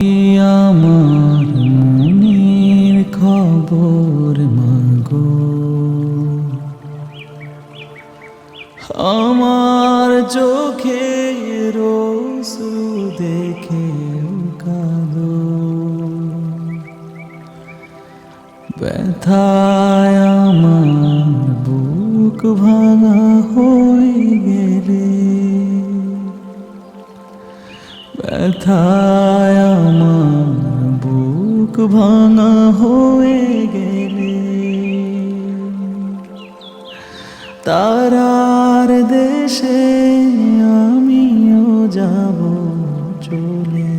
আমার মনের খবর মাগো। আমার চোখে রসু দেখে কাঁদো। ব্যথায় আমার বুক ভাঙা। ব্যথায় আমার বুক ভাঙা হয়ে গেলে। তারার দেশে আমিও যাব চলে।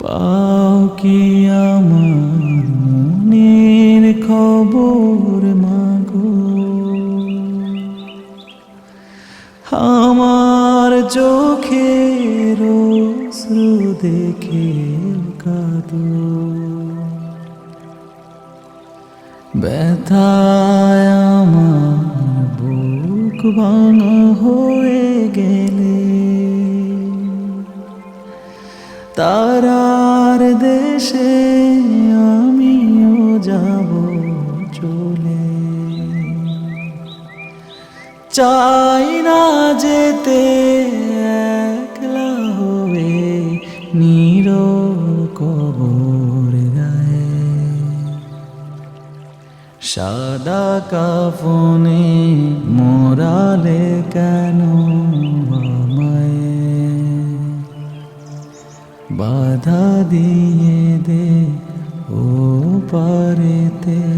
পাও কি আমার চোখের অশ্রু দেখে কাঁদো ব্যথায় আমার বুক ভাঙা হয়ে গেলে তারার দেশে আমিও যাব চলে। চাই না যেতে সাদা কাফনে মোরালে কেন বাধা দিয়ে দে ও পারেতে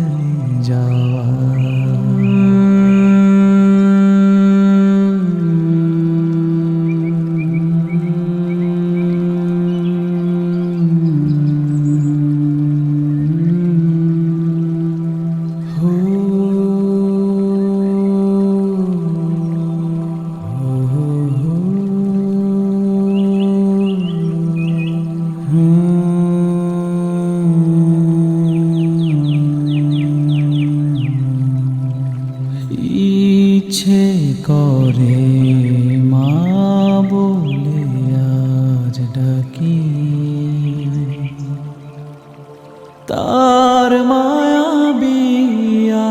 ইচ্ছে করে মা বলে আজ ডাকি। তার মায়াবী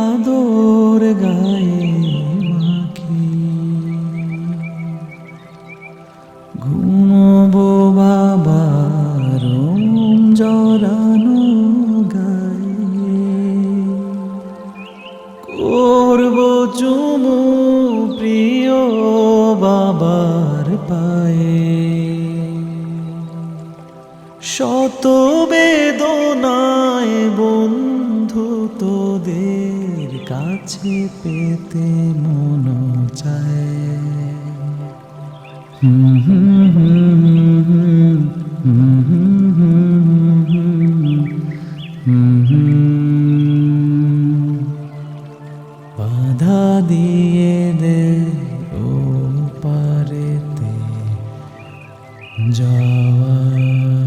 আদর গায়ে মাখি। ঘুমবো পায়ে শত বেদনায় বন্ধু তোদের কাছে পেতে মন চায়। বাধা দিয়ে দে যাওয়া।